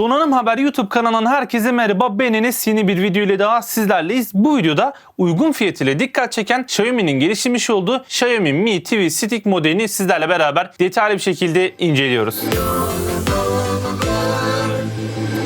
Donanım Haber YouTube kanalından herkese merhaba. Ben Enes yeni bir video ile daha sizlerleyiz. Bu videoda uygun fiyatıyla dikkat çeken Xiaomi'nin geliştirmiş olduğu Xiaomi Mi TV Stick modelini sizlerle beraber detaylı bir şekilde inceliyoruz.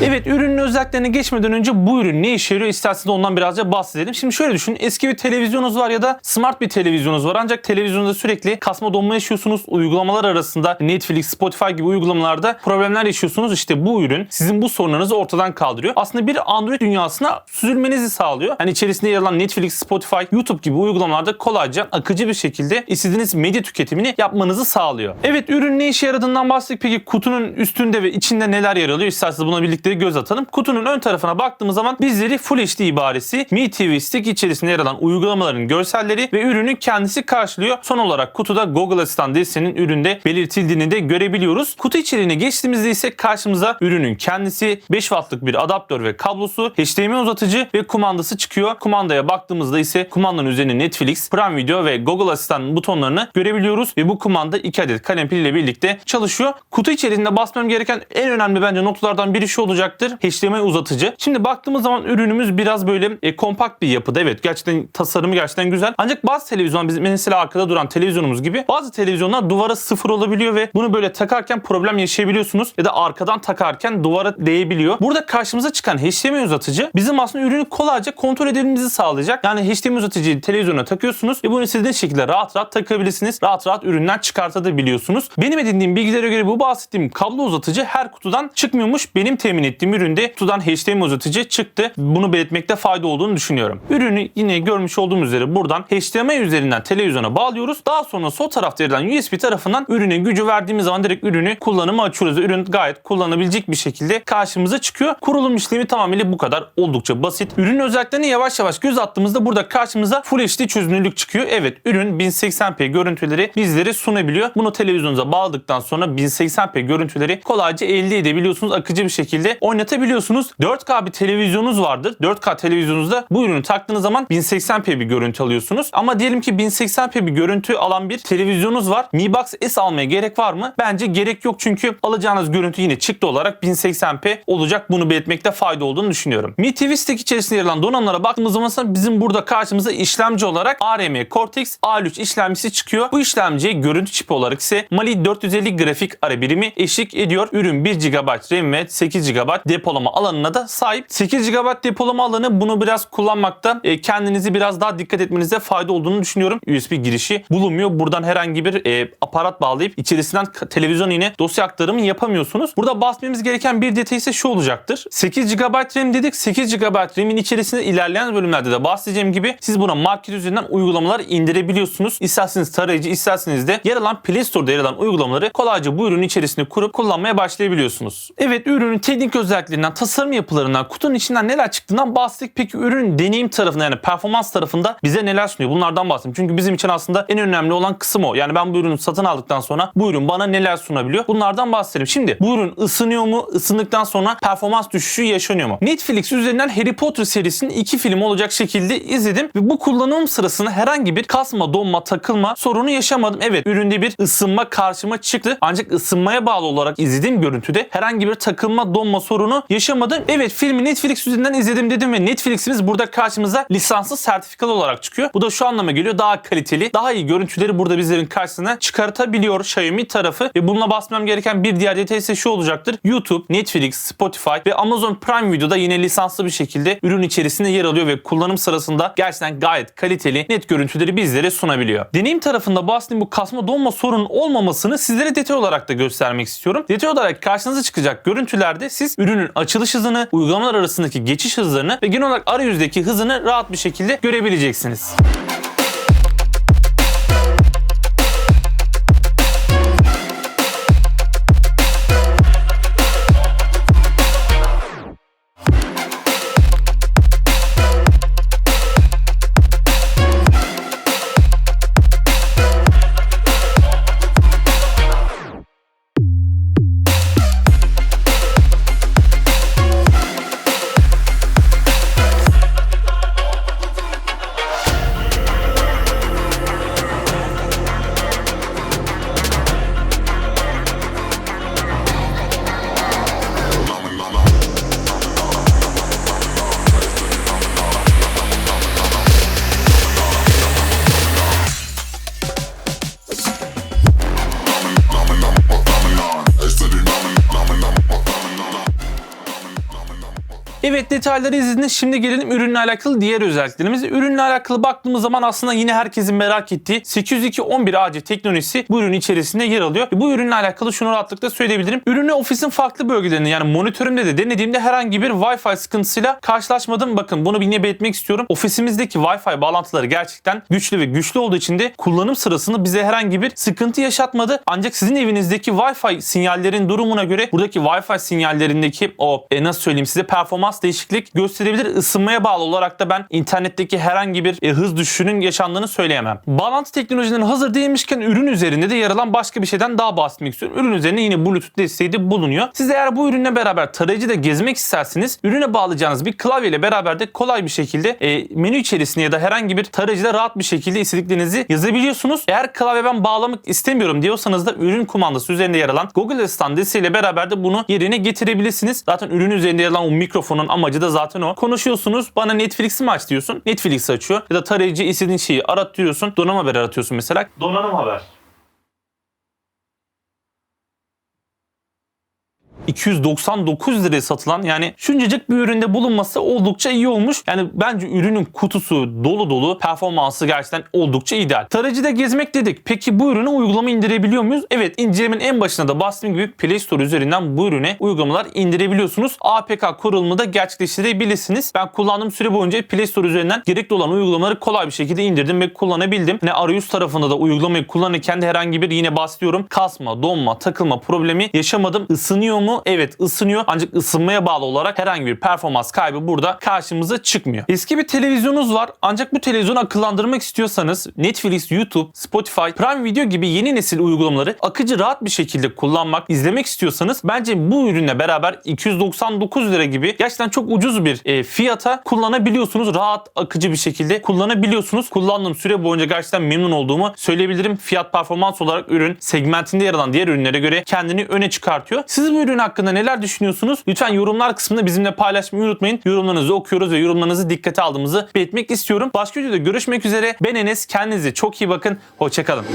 Evet ürünün özelliklerine geçmeden önce bu ürün ne işe yarıyor isterseniz ondan birazcık bahsedelim. Şimdi şöyle düşünün eski bir televizyonunuz var ya da smart bir televizyonunuz var ancak televizyonda sürekli kasma donma yaşıyorsunuz. Uygulamalar arasında Netflix, Spotify gibi uygulamalarda problemler yaşıyorsunuz. İşte bu ürün sizin bu sorunlarınızı ortadan kaldırıyor. Aslında bir Android dünyasına süzülmenizi sağlıyor. Yani içerisinde yer alan Netflix, Spotify, YouTube gibi uygulamalarda kolayca akıcı bir şekilde istediğiniz medya tüketimini yapmanızı sağlıyor. Evet ürün ne işe yaradığından bahsettik. Peki kutunun üstünde ve içinde neler yer alıyor? İsterseniz buna birlikte göz atalım. Kutunun ön tarafına baktığımız zaman bizleri Full HD ibaresi Mi TV Stick içerisinde yer alan uygulamaların görselleri ve ürünün kendisi karşılıyor. Son olarak kutuda Google Assistant desteğinin üründe belirtildiğini de görebiliyoruz. Kutu içeriğine geçtiğimizde ise karşımıza ürünün kendisi 5 wattlık bir adaptör ve kablosu, HDMI uzatıcı ve kumandası çıkıyor. Kumandaya baktığımızda ise kumandanın üzerine Netflix, Prime Video ve Google Assistant butonlarını görebiliyoruz ve bu kumanda 2 adet kalem pil ile birlikte çalışıyor. Kutu içerisinde basmam gereken en önemli bence noktalardan biri şu olacaktır. HDMI uzatıcı. Şimdi baktığımız zaman ürünümüz biraz böyle e, kompakt bir yapıda. Evet gerçekten tasarımı gerçekten güzel. Ancak bazı televizyon bizim mesela arkada duran televizyonumuz gibi bazı televizyonlar duvara sıfır olabiliyor ve bunu böyle takarken problem yaşayabiliyorsunuz ya da arkadan takarken duvara değebiliyor. Burada karşımıza çıkan HDMI uzatıcı bizim aslında ürünü kolayca kontrol edebilmemizi sağlayacak. Yani HDMI uzatıcıyı televizyona takıyorsunuz ve bunu istediğiniz şekilde rahat rahat takabilirsiniz. Rahat rahat üründen çıkartabiliyorsunuz. Benim edindiğim bilgilere göre bu bahsettiğim kablo uzatıcı her kutudan çıkmıyormuş. Benim temin ettiğim üründe kutudan HDMI uzatıcı çıktı. Bunu belirtmekte fayda olduğunu düşünüyorum. Ürünü yine görmüş olduğumuz üzere buradan HDMI üzerinden televizyona bağlıyoruz. Daha sonra sol tarafta yer alan USB tarafından ürüne gücü verdiğimiz zaman direkt ürünü kullanıma açıyoruz. Ürün gayet kullanabilecek bir şekilde karşımıza çıkıyor. Kurulum işlemi tamamıyla bu kadar. Oldukça basit. Ürün özelliklerine yavaş yavaş göz attığımızda burada karşımıza Full HD çözünürlük çıkıyor. Evet ürün 1080p görüntüleri bizlere sunabiliyor. Bunu televizyonunuza bağladıktan sonra 1080p görüntüleri kolayca elde edebiliyorsunuz. Akıcı bir şekilde oynatabiliyorsunuz. 4K bir televizyonunuz vardır. 4K televizyonunuzda bu ürünü taktığınız zaman 1080p bir görüntü alıyorsunuz. Ama diyelim ki 1080p bir görüntü alan bir televizyonunuz var. Mi Box S almaya gerek var mı? Bence gerek yok çünkü alacağınız görüntü yine çıktı olarak 1080p olacak. Bunu belirtmekte fayda olduğunu düşünüyorum. Mi TV Stick içerisinde yer alan donanımlara baktığımız zaman bizim burada karşımıza işlemci olarak ARM Cortex A3 işlemcisi çıkıyor. Bu işlemciye görüntü çipi olarak ise Mali 450 grafik ara birimi eşlik ediyor. Ürün 1 GB RAM ve 8 GB depolama alanına da sahip. 8 GB depolama alanı bunu biraz kullanmakta e, kendinizi biraz daha dikkat etmenize fayda olduğunu düşünüyorum. USB girişi bulunmuyor. Buradan herhangi bir e, aparat bağlayıp içerisinden televizyon yine dosya aktarımı yapamıyorsunuz. Burada bahsetmemiz gereken bir detay ise şu olacaktır. 8 GB RAM dedik. 8 GB RAM'in içerisinde ilerleyen bölümlerde de bahsedeceğim gibi siz buna market üzerinden uygulamalar indirebiliyorsunuz. İsterseniz tarayıcı isterseniz de yer alan Play Store'da yer alan uygulamaları kolayca bu ürünün içerisinde kurup kullanmaya başlayabiliyorsunuz. Evet ürünün teknik özelliklerinden, tasarım yapılarından, kutunun içinden neler çıktığından bahsettik. Peki ürünün deneyim tarafında yani performans tarafında bize neler sunuyor? Bunlardan bahsedeyim. Çünkü bizim için aslında en önemli olan kısım o. Yani ben bu ürünü satın aldıktan sonra bu ürün bana neler sunabiliyor? Bunlardan bahsedelim. Şimdi bu ürün ısınıyor mu? Isındıktan sonra performans düşüşü yaşanıyor mu? Netflix üzerinden Harry Potter serisinin iki film olacak şekilde izledim ve bu kullanım sırasında herhangi bir kasma, donma, takılma sorunu yaşamadım. Evet üründe bir ısınma karşıma çıktı. Ancak ısınmaya bağlı olarak izlediğim görüntüde herhangi bir takılma, donma sorunu yaşamadım. Evet filmi Netflix üzerinden izledim dedim ve Netflix'imiz burada karşımıza lisanslı sertifikalı olarak çıkıyor. Bu da şu anlama geliyor. Daha kaliteli, daha iyi görüntüleri burada bizlerin karşısına çıkartabiliyor Xiaomi tarafı. Ve bununla basmam gereken bir diğer detay ise şu olacaktır. YouTube, Netflix, Spotify ve Amazon Prime Video'da yine lisanslı bir şekilde ürün içerisinde yer alıyor ve kullanım sırasında gerçekten gayet kaliteli, net görüntüleri bizlere sunabiliyor. Deneyim tarafında bahsettiğim bu kasma donma sorunun olmamasını sizlere detay olarak da göstermek istiyorum. Detay olarak karşınıza çıkacak görüntülerde siz ürünün açılış hızını, uygulamalar arasındaki geçiş hızlarını ve genel olarak arayüzdeki hızını rahat bir şekilde görebileceksiniz. Evet detayları izlediniz. Şimdi gelelim ürünle alakalı diğer özelliklerimize. Ürünle alakalı baktığımız zaman aslında yine herkesin merak ettiği 802.11ac teknolojisi bu ürün içerisinde yer alıyor. Bu ürünle alakalı şunu rahatlıkla söyleyebilirim. Ürünü ofisin farklı bölgelerinde yani monitörümde de denediğimde herhangi bir Wi-Fi sıkıntısıyla karşılaşmadım. Bakın bunu bir yine belirtmek istiyorum. Ofisimizdeki Wi-Fi bağlantıları gerçekten güçlü ve güçlü olduğu için de kullanım sırasında bize herhangi bir sıkıntı yaşatmadı. Ancak sizin evinizdeki Wi-Fi sinyallerin durumuna göre buradaki Wi-Fi sinyallerindeki o e, nasıl söyleyeyim size performans değişiklik gösterebilir. Isınmaya bağlı olarak da ben internetteki herhangi bir e, hız düşüşünün yaşandığını söyleyemem. Bağlantı teknolojilerinin hazır değilmişken ürün üzerinde de yer alan başka bir şeyden daha bahsetmek istiyorum. Ürün üzerinde yine Bluetooth desteği de bulunuyor. Siz eğer bu ürünle beraber tarayıcıda gezmek isterseniz ürüne bağlayacağınız bir klavyeyle beraber de kolay bir şekilde e, menü içerisinde ya da herhangi bir tarayıcıda rahat bir şekilde istediklerinizi yazabiliyorsunuz. Eğer klavye ben bağlamak istemiyorum diyorsanız da ürün kumandası üzerinde yer alan Google Assistant desteğiyle beraber de bunu yerine getirebilirsiniz. Zaten ürün üzerinde yer alan o mikrofonun amacı da zaten o. Konuşuyorsunuz bana Netflix'i mi aç diyorsun. Netflix açıyor. Ya da tarayıcı istediğin şeyi arat diyorsun. Donanım haber aratıyorsun mesela. Donanım haber. 299 liraya satılan yani şuncacık bir üründe bulunması oldukça iyi olmuş. Yani bence ürünün kutusu dolu dolu performansı gerçekten oldukça ideal. Tarayıcıda gezmek dedik. Peki bu ürünü uygulama indirebiliyor muyuz? Evet incelemenin en başında da bahsettiğim gibi Play Store üzerinden bu ürüne uygulamalar indirebiliyorsunuz. APK kurulumu da gerçekleştirebilirsiniz. Ben kullandığım süre boyunca Play Store üzerinden gerekli olan uygulamaları kolay bir şekilde indirdim ve kullanabildim. Ne arayüz tarafında da uygulamayı kullanırken de herhangi bir yine bahsediyorum kasma, donma, takılma problemi yaşamadım. Isınıyor mu? Evet ısınıyor. Ancak ısınmaya bağlı olarak herhangi bir performans kaybı burada karşımıza çıkmıyor. Eski bir televizyonunuz var. Ancak bu televizyonu akıllandırmak istiyorsanız Netflix, YouTube, Spotify, Prime Video gibi yeni nesil uygulamaları akıcı rahat bir şekilde kullanmak, izlemek istiyorsanız bence bu ürünle beraber 299 lira gibi gerçekten çok ucuz bir e, fiyata kullanabiliyorsunuz. Rahat, akıcı bir şekilde kullanabiliyorsunuz. Kullandığım süre boyunca gerçekten memnun olduğumu söyleyebilirim. Fiyat performans olarak ürün segmentinde yer alan diğer ürünlere göre kendini öne çıkartıyor. Siz bu ürün hakkında neler düşünüyorsunuz? Lütfen yorumlar kısmında bizimle paylaşmayı unutmayın. Yorumlarınızı okuyoruz ve yorumlarınızı dikkate aldığımızı belirtmek istiyorum. Başka videoda görüşmek üzere. Ben Enes. Kendinize çok iyi bakın. Hoşçakalın.